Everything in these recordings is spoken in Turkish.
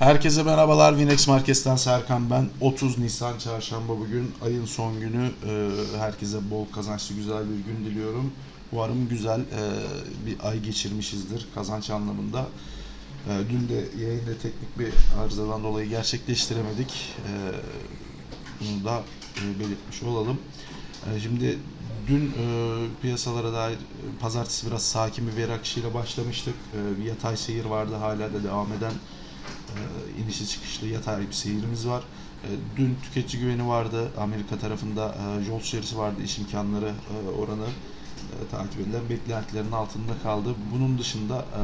Herkese merhabalar. Winex Market'ten Serkan ben. 30 Nisan Çarşamba bugün. Ayın son günü. Ee, Herkese bol kazançlı güzel bir gün diliyorum. Umarım güzel e, bir ay geçirmişizdir kazanç anlamında. Ee, Dün de yayında teknik bir arızadan dolayı gerçekleştiremedik. Ee, Bunu da e, belirtmiş olalım. Ee, Şimdi dün e, piyasalara dair e, pazartesi biraz sakin bir veri akışıyla başlamıştık. Ee, Bir yatay seyir vardı hala da devam eden e, çıkışlı yatay bir seyirimiz var. E, Dün tüketici güveni vardı. Amerika tarafında e, yol şerisi vardı. iş imkanları e, oranı e, takip edilen beklentilerin altında kaldı. Bunun dışında e,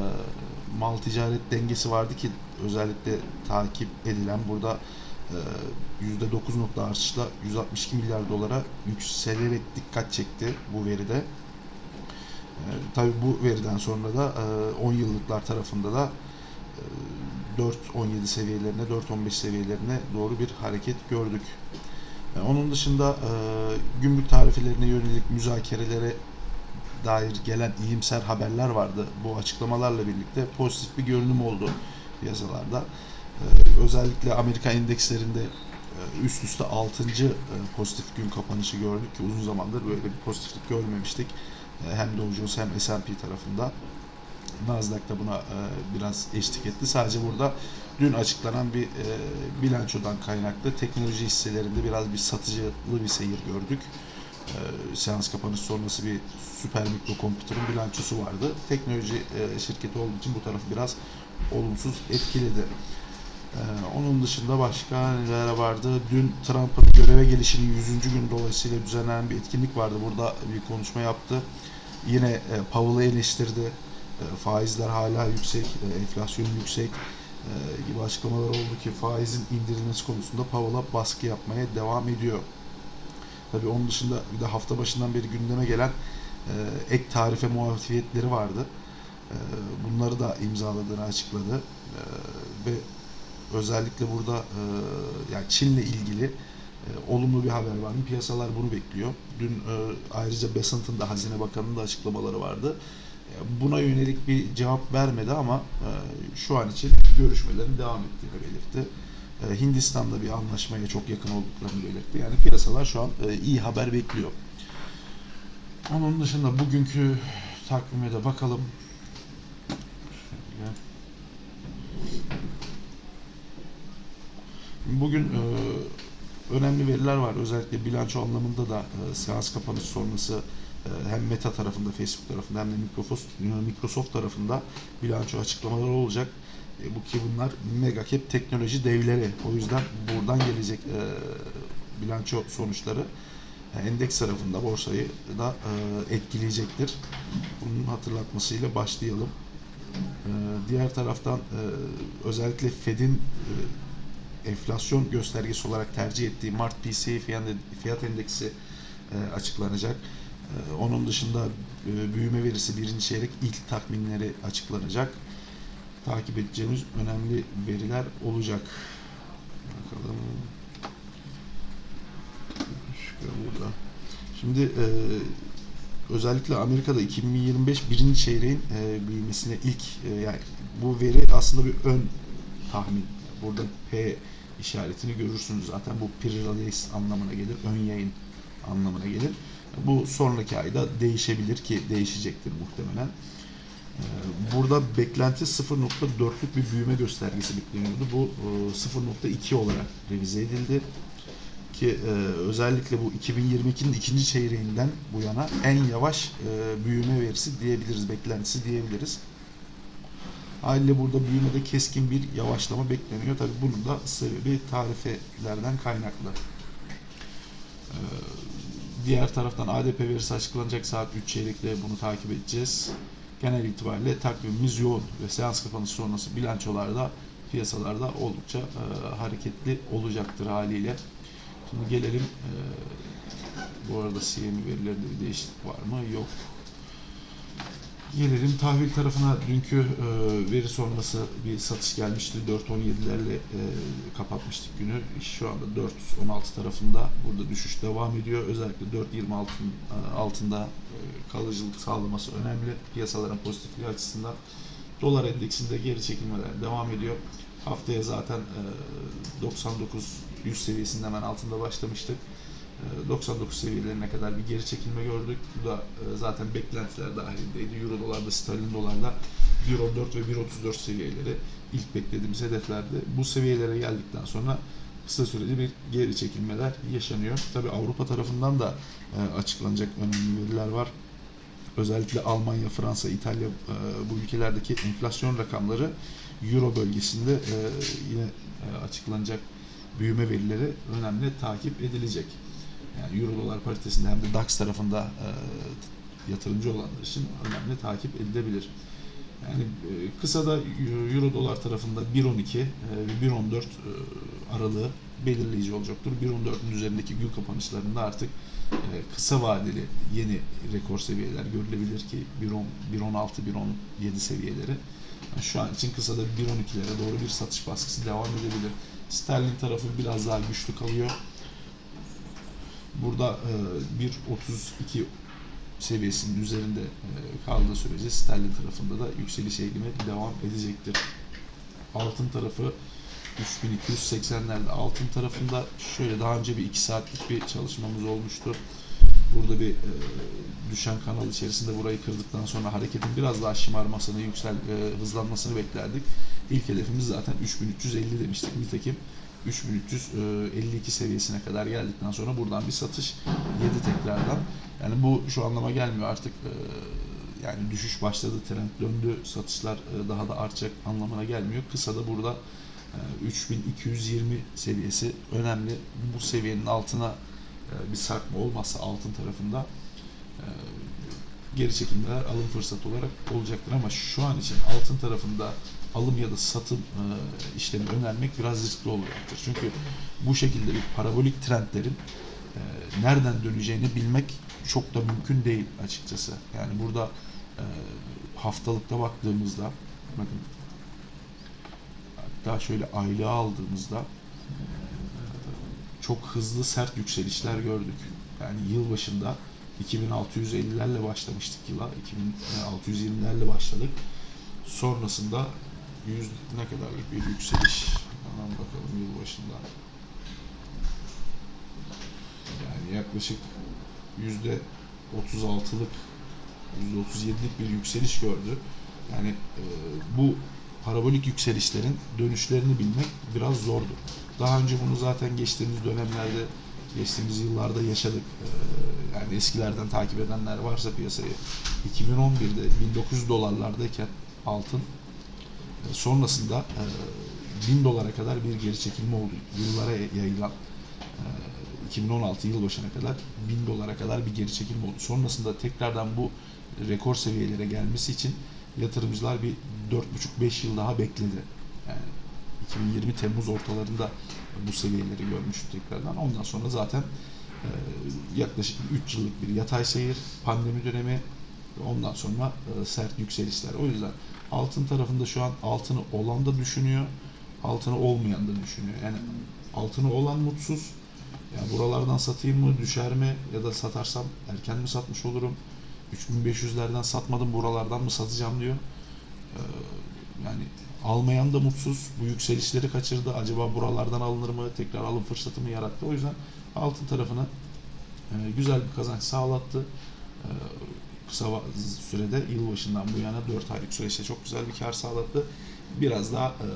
mal ticaret dengesi vardı ki özellikle takip edilen burada e, %9 nokta artışla 162 milyar dolara yükselerek dikkat çekti bu veride. E, tabii bu veriden sonra da e, 10 yıllıklar tarafında da e, 4.17 seviyelerine, 4.15 seviyelerine doğru bir hareket gördük. E, Onun dışında e, gümrük tarifelerine yönelik müzakerelere dair gelen iyimser haberler vardı. Bu açıklamalarla birlikte pozitif bir görünüm oldu piyasalarda. E, Özellikle Amerika endekslerinde e, üst üste 6. pozitif gün kapanışı gördük ki uzun zamandır böyle bir pozitiflik görmemiştik. Hem Dow Jones hem S&P tarafında. Nasdaq da buna e, biraz eşlik etti. Sadece burada dün açıklanan bir e, bilançodan kaynaklı teknoloji hisselerinde biraz bir satıcılı bir seyir gördük. E, seans kapanış sonrası bir süper mikro computer'ın bilançosu vardı. Teknoloji şirketi olduğu için bu tarafı biraz olumsuz etkiledi. E, onun dışında başka neler vardı? Dün Trump'ın göreve gelişinin 100. gün dolayısıyla düzenlenen bir etkinlik vardı. Burada bir konuşma yaptı. Yine e, Powell'ı eleştirdi. E, faizler hala yüksek, e, enflasyon yüksek e, gibi açıklamalar oldu ki faizin indirilmesi konusunda Powell'a baskı yapmaya devam ediyor. Tabii onun dışında bir de hafta başından beri gündeme gelen ek tarife muafiyetleri vardı. Bunları da imzaladığını açıkladı. Ve özellikle burada yani Çin'le ilgili olumlu bir haber var mı? Piyasalar bunu bekliyor. Dün ayrıca Besant'ın da Hazine Bakanı'nın da açıklamaları vardı. Buna yönelik bir cevap vermedi ama e, şu an için görüşmelerin devam ettiğini belirtti. E, Hindistan'da bir anlaşmaya çok yakın olduklarını belirtti. Yani piyasalar şu an e, iyi haber bekliyor. Onun dışında bugünkü takvime de bakalım. Bugün önemli veriler var. Özellikle bilanço anlamında da seans kapanış sonrası hem Meta tarafında, Facebook tarafında hem de Microsoft, Microsoft tarafında bilanço açıklamaları olacak. E, bu ki bunlar mega cap teknoloji devleri. O yüzden buradan gelecek e, bilanço sonuçları e, endeks tarafında borsayı da e, etkileyecektir. Bunun hatırlatmasıyla başlayalım. E, diğer taraftan e, özellikle Fed'in e, enflasyon göstergesi olarak tercih ettiği Mart PCE fiyat, fiyat endeksi e, açıklanacak. E, onun dışında e, büyüme verisi birinci çeyrek ilk tahminleri açıklanacak. Takip edeceğimiz önemli veriler olacak. Bakalım. Şöyle burada. Şimdi e, özellikle Amerika'da 2025 birinci çeyreğin e, büyümesine ilk yani bu veri aslında bir ön tahmin. Burada P işaretini görürsünüz zaten bu pre-release anlamına gelir, ön yayın anlamına gelir. Bu sonraki ayda değişebilir ki değişecektir muhtemelen. Ee, Burada beklenti 0.4'lük bir büyüme göstergesi bekleniyordu. Bu e, 0.2 olarak revize edildi. Ki e, özellikle bu 2022'nin ikinci çeyreğinden bu yana en yavaş e, büyüme verisi diyebiliriz, beklentisi diyebiliriz. Haliyle burada büyümede keskin bir yavaşlama bekleniyor. Tabii bunun da sebebi tarifelerden kaynaklı. Diğer taraftan ADP verisi açıklanacak saat 3 çeyrekte bunu takip edeceğiz. Genel itibariyle takvimimiz yoğun ve seans kapanışı sonrası bilançolarda piyasalarda oldukça e, hareketli olacaktır haliyle. Şimdi gelelim e, bu arada CME verilerinde bir değişiklik var mı? Yok. Gelelim tahvil tarafına dünkü e, veri sonrası bir satış gelmişti. 4.17'lerle e, kapatmıştık günü. Şu anda 4.16 tarafında burada düşüş devam ediyor. Özellikle 4.20 altın, e, altında e, kalıcılık sağlaması önemli. Piyasaların pozitifliği açısından. Dolar endeksinde geri çekilmeler devam ediyor. Haftaya zaten e, 99-100 seviyesinin hemen altında başlamıştık. E, 99 seviyelerine kadar bir geri çekilme gördük. Bu da e, zaten beklentiler dahilindeydi. Euro dolarda, sterlin dolarda 1.14 ve 1.34 seviyeleri ilk beklediğimiz hedeflerdi. Bu seviyelere geldikten sonra kısa süreli bir geri çekilmeler yaşanıyor. Tabii Avrupa tarafından da e, açıklanacak önemli veriler var. Özellikle Almanya, Fransa, İtalya e, bu ülkelerdeki enflasyon rakamları Euro bölgesinde yine açıklanacak büyüme verileri önemli takip edilecek. Yani Euro dolar paritesinde hem de DAX tarafında e, yatırımcı olanlar için önemli takip edilebilir. Yani e, kısada Euro dolar tarafında 1.12 e, ve 1.14 e, aralığı belirleyici olacaktır. 1.14'ün üzerindeki gün kapanışlarında artık e, kısa vadeli yeni rekor seviyeler görülebilir ki 1.10, 1.16, 1.17 seviyeleri. Yani şu an için kısada 1.12'lere doğru bir satış baskısı devam edebilir. Sterlin tarafı biraz daha güçlü kalıyor. Burada e, 1.32 seviyesinin üzerinde e, kaldığı sürece sterlin tarafında da yükseliş eğilimi devam edecektir. Altın tarafı 3280'lerde altın tarafında şöyle daha önce bir 2 saatlik bir çalışmamız olmuştu. Burada bir e, düşen kanal içerisinde burayı kırdıktan sonra hareketin biraz daha şımarmasını, yüksel e, hızlanmasını beklerdik. İlk hedefimiz zaten 3350 demiştik. Nitekim 3352 seviyesine kadar geldikten sonra buradan bir satış yedi tekrardan. Yani bu şu anlama gelmiyor artık e, yani düşüş başladı, trend döndü, satışlar e, daha da artacak anlamına gelmiyor. Kısa da burada e, 3220 seviyesi önemli. Bu seviyenin altına e, bir sarkma olmazsa altın tarafında e, geri çekilmeler alım fırsatı olarak olacaktır ama şu an için altın tarafında alım ya da satım e, işlemi önermek biraz riskli olacaktır. Çünkü bu şekilde bir parabolik trendlerin e, nereden döneceğini bilmek çok da mümkün değil açıkçası. Yani burada e, haftalıkta baktığımızda bakın hatta şöyle aylığa aldığımızda çok hızlı sert yükselişler gördük. Yani yıl başında 2650'lerle başlamıştık yıla. 2620'lerle başladık. Sonrasında yüz ne kadarlık bir yükseliş hemen bakalım yıl başında. Yani yaklaşık yüzde 36'lık yüzde 37'lik bir yükseliş gördü. Yani e, bu parabolik yükselişlerin dönüşlerini bilmek biraz zordu. Daha önce bunu zaten geçtiğimiz dönemlerde, geçtiğimiz yıllarda yaşadık. E, yani eskilerden takip edenler varsa piyasayı 2011'de 1900 dolarlardayken altın sonrasında e, 1000 dolara kadar bir geri çekilme oldu. Yıllara yayılan e, 2016 yıl başına kadar 1000 dolara kadar bir geri çekilme oldu. Sonrasında tekrardan bu rekor seviyelere gelmesi için yatırımcılar bir 4,5-5 yıl daha bekledi. Yani 2020 Temmuz ortalarında bu seviyeleri görmüştük tekrardan. Ondan sonra zaten e, yaklaşık 3 yıllık bir yatay seyir, pandemi dönemi ondan sonra e, sert yükselişler. O yüzden altın tarafında şu an altını olan da düşünüyor, altını olmayan da düşünüyor. Yani altını olan mutsuz. Yani buralardan satayım mı, düşer mi ya da satarsam erken mi satmış olurum? 3500'lerden satmadım buralardan mı satacağım diyor. Ee, yani almayan da mutsuz. Bu yükselişleri kaçırdı. Acaba buralardan alınır mı? Tekrar alım fırsatı mı yarattı? O yüzden altın tarafına e, güzel bir kazanç sağlattı. E, kısa sürede yılbaşından bu yana 4 aylık süreçte çok güzel bir kar sağlattı. Biraz daha e,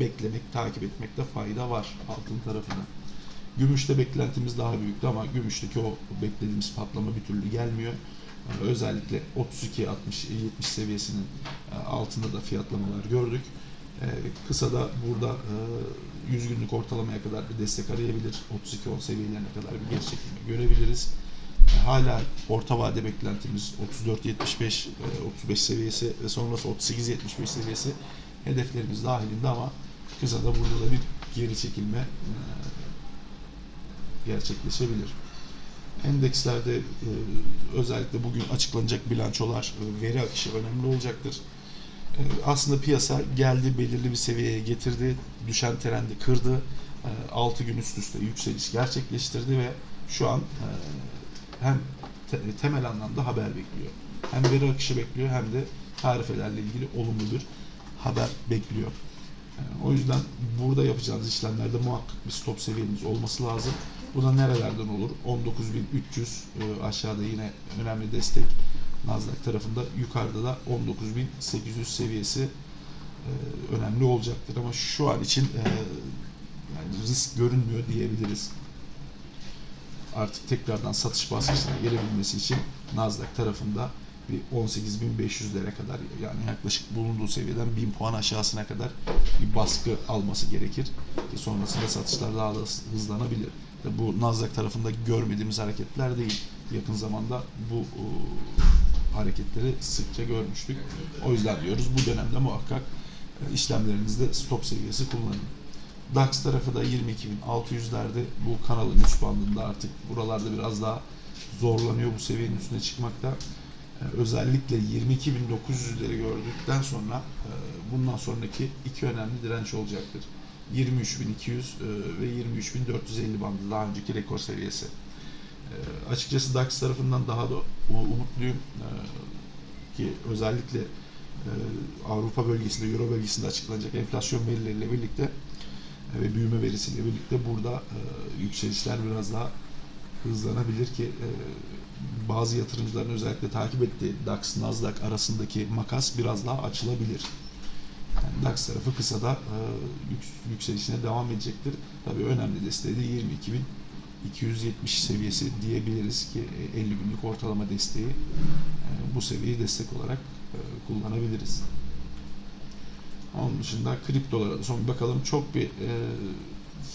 beklemek, takip etmekte fayda var altın tarafında. Gümüşte beklentimiz daha büyüktü ama gümüşteki o beklediğimiz patlama bir türlü gelmiyor. Ee, Özellikle 32 60 70 seviyesinin e, altında da fiyatlamalar gördük. Ee, Kısa da burada e, 100 günlük ortalamaya kadar bir destek arayabilir. 32 10 seviyelerine kadar bir geri çekilme görebiliriz. Hala orta vade beklentimiz 34 75 e, 35 seviyesi ve sonrası 38 75 seviyesi hedeflerimiz dahilinde ama kısa da burada da bir geri çekilme e, gerçekleşebilir. Endekslerde e, özellikle bugün açıklanacak bilançolar, e, veri akışı önemli olacaktır. E, aslında piyasa geldi belirli bir seviyeye getirdi, düşen trendi kırdı, 6 gün üst üste yükseliş gerçekleştirdi ve şu an e, hem te- temel anlamda haber bekliyor. Hem veri akışı bekliyor hem de tarifelerle ilgili olumlu bir haber bekliyor. O yüzden burada yapacağınız işlemlerde muhakkak bir stop seviyeniz olması lazım. Bu da nerelerden olur? 19.300 e, aşağıda yine önemli destek. Nasdaq tarafında yukarıda da 19.800 seviyesi e, önemli olacaktır ama şu an için e, risk görünmüyor diyebiliriz. Artık tekrardan satış baskısına gelebilmesi için Nasdaq tarafında bir 18.500'lere kadar yani yaklaşık bulunduğu seviyeden 1000 puan aşağısına kadar bir baskı alması gerekir. Ki sonrasında satışlar daha da hızlanabilir. Bu Nasdaq tarafında görmediğimiz hareketler değil. Yakın zamanda bu e, hareketleri sıkça görmüştük. O yüzden diyoruz bu dönemde muhakkak e, işlemlerinizde stop seviyesi kullanın. DAX tarafı da 22.600'lerde bu kanalın üst bandında artık buralarda biraz daha zorlanıyor bu seviyenin üstüne çıkmakta. Ee, özellikle 22.900'leri gördükten sonra e, bundan sonraki iki önemli direnç olacaktır. 23.200 e, ve 23.450 bandı daha önceki rekor seviyesi. E, açıkçası DAX tarafından daha da umutluyum E, ki özellikle e, Avrupa bölgesinde, Euro bölgesinde açıklanacak enflasyon verileriyle birlikte ve büyüme verisiyle birlikte burada e, yükselişler biraz daha hızlanabilir ki e, bazı yatırımcıların özellikle takip ettiği DAX Nasdaq arasındaki makas biraz daha açılabilir. Yani DAX tarafı kısada e, yük- yükselişine devam edecektir. Tabii önemli desteği de 22.270 seviyesi diyebiliriz ki e, 50 günlük ortalama desteği e, bu seviyeyi destek olarak e, kullanabiliriz. Onun dışında kriptolara da son bakalım. Çok bir e,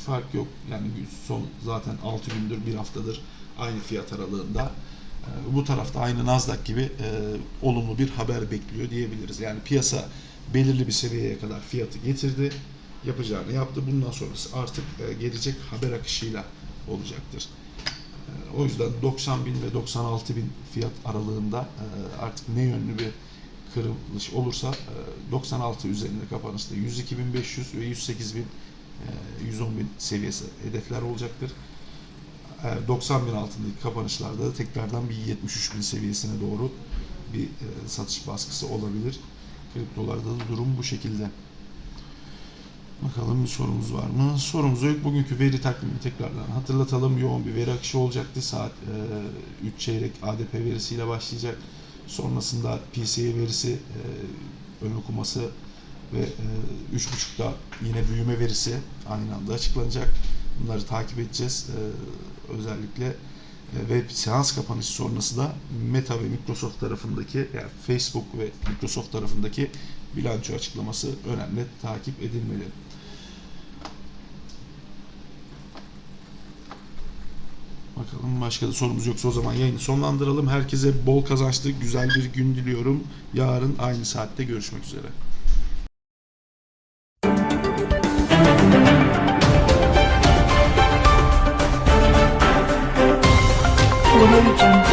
fark yok. Yani son zaten 6 gündür, bir haftadır aynı fiyat aralığında. E, bu tarafta aynı Nasdaq gibi e, olumlu bir haber bekliyor diyebiliriz. Yani piyasa belirli bir seviyeye kadar fiyatı getirdi. Yapacağını yaptı. Bundan sonrası artık e, gelecek haber akışıyla olacaktır. E, o yüzden 90 bin ve 96 bin fiyat aralığında e, artık ne yönlü bir kırılış olursa e, 96 üzerinde kapanışta 102.500 ve 108.000 e, 110.000 seviyesi hedefler olacaktır. Eğer 90 bin altındaki kapanışlarda da tekrardan bir 73 bin seviyesine doğru bir e, satış baskısı olabilir. Kriptolarda da durum bu şekilde. Bakalım bir sorumuz var mı? Sorumuz yok. Bugünkü veri takvimini tekrardan hatırlatalım. Yoğun bir veri akışı olacaktı. Saat e, 3 çeyrek ADP verisiyle başlayacak. Sonrasında PCE verisi, e, ön okuması ve e, 3.30'da yine büyüme verisi aynı anda açıklanacak. Bunları takip edeceğiz. E, özellikle e, ve seans kapanışı sonrası da Meta ve Microsoft tarafındaki yani Facebook ve Microsoft tarafındaki bilanço açıklaması önemli takip edilmeli. Bakalım başka da sorumuz yoksa o zaman yayını sonlandıralım. Herkese bol kazançlı güzel bir gün diliyorum. Yarın aynı saatte görüşmek üzere.